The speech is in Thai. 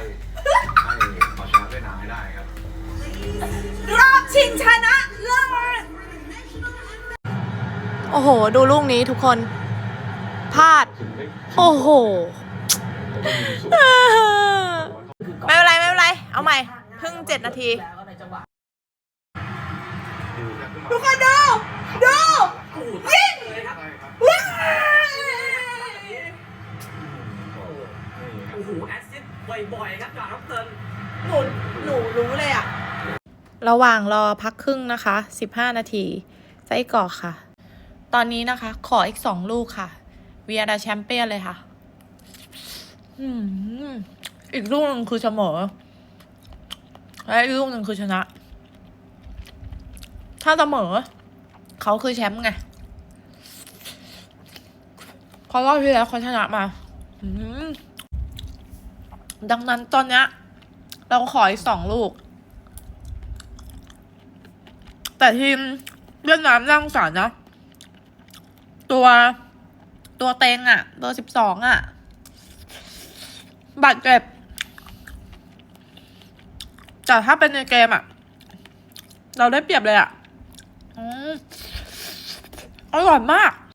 ให้เอาชนะเวียดนามให้ได้ครับ รอบชิงชนะเลิศโอ้โห ดูลูกนี้ทุกคนพลาดถึงได้โอ้โหผมก็ยิงสวนไม่เป็นไร ไม่เป็นไร เอาใหม่ เพิ่งเจ็ดนาทีดูครับทุกคนดู ดูยิงใช่ครับว้าโอ้โหแอสซิสต์ บ่อยๆครับจากน้องเติร์นหนูหนูรู้เลยอะระหว่างรอพักครึ่งนะคะ 15 นาทีไส้กรอกค่ะ ตอนนี้นะคะ ขออีกสองลูกค่ะ เวียดาแชมเปี้ยนเลยค่ะอืมอีกลูกหนึ่งคือเสมอและอีกลูกหนึ่งคือชนะ ถ้าเสมอ เขาคือแชมป์ไงเพราะรอบที่แล้วเขาชนะมา อืม ดังนั้นตอนเนี้ยเราขออีกสองลูก แต่ทีมเวียดนามน่าสงสารนะ ตัวตัวเต็งอะ่ะ ตัวสิบสองอะ บาดเจ็บแต่ถ้าเป็นในเกมอะ่ะ เราได้เปรียบเลยอะ่ะออร่อยมาก